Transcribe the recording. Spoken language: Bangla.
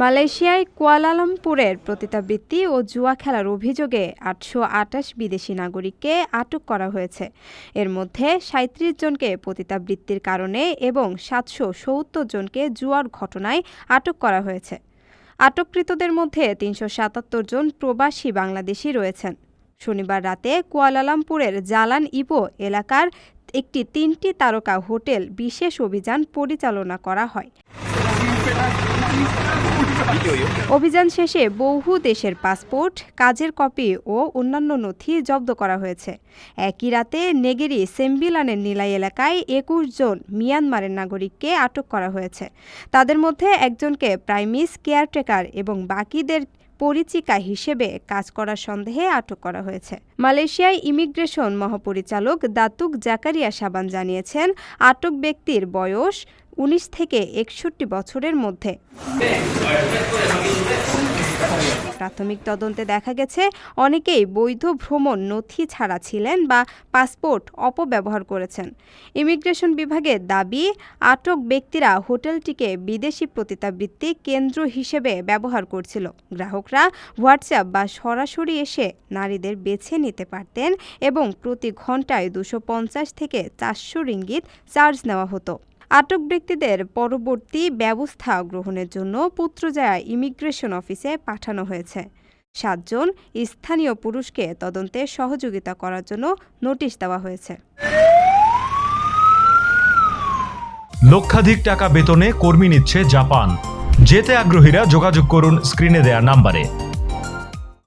মালয়েশিয়ায় কুয়ালালামপুরের প্রতিতাবৃত্তি ও জুয়া খেলার অভিযোগে আটশো আটাশ বিদেশি নাগরিককে আটক করা হয়েছে। এর মধ্যে সাঁত্রিশ জনকে পতিতাবৃত্তির কারণে এবং সাতশো সত্তর জনকে জুয়ার ঘটনায় আটক করা হয়েছে। আটককৃতদের মধ্যে তিনশো সাতাত্তর জন প্রবাসী বাংলাদেশি রয়েছেন। শনিবার রাতে কুয়ালালামপুরের জালান ইবো এলাকার একটি তিনটি তারকা হোটেল বিশেষ অভিযান পরিচালনা করা হয়। অভিযান শেষে বহু দেশের পাসপোর্ট, কাজের কপি ও অন্যান্য নথি জব্দ করা হয়েছে। একই রাতে নেগেরি সেম্বিলানের নিলাই এলাকায় একুশ জন মিয়ানমারের নাগরিককে আটক করা হয়েছে। তাদের মধ্যে একজনকে প্রাইমিস কেয়ারটেকার এবং বাকিদের পরিচিকা হিসেবে কাজ করার সন্দেহে আটক করা হয়েছে। মালয়েশিয়ায় ইমিগ্রেশন মহাপরিচালক দাতুক জাকারিয়া সাবান জানিয়েছেন, আটক ব্যক্তির বয়স উনিশ থেকে একষট্টি বছরের মধ্যে। প্রাথমিক তদন্তে দেখা গেছে, অনেকেই বৈধ ভ্রমণ নথি ছাড়া ছিলেন বা পাসপোর্ট অপব্যবহার করেছেন। ইমিগ্রেশন বিভাগের দাবি, আটক ব্যক্তিরা হোটেলটিকে বিদেশি প্রতিতাবৃত্তি কেন্দ্র হিসেবে ব্যবহার করছিল। গ্রাহকরা হোয়াটসঅ্যাপ বা সরাসরি এসে নারীদের বেছে নিতে পারতেন এবং প্রতি ঘন্টায় দুশো পঞ্চাশ থেকে চারশো রিঙ্গিত চার্জ নেওয়া হতো। আটক ব্যক্তিদের পরবর্তী ব্যবস্থা গ্রহণের জন্য পুত্রজায়া ইমিগ্রেশন অফিসে পাঠানো হয়েছে। সাতজন স্থানীয় পুরুষকে তদন্তে সহযোগিতা করার জন্য নোটিশ দেওয়া হয়েছে। লক্ষাধিক টাকা বেতনে কর্মী নিচ্ছে জাপান। যেতে আগ্রহীরা যোগাযোগ করুন স্ক্রিনে দেয়া নাম্বারে।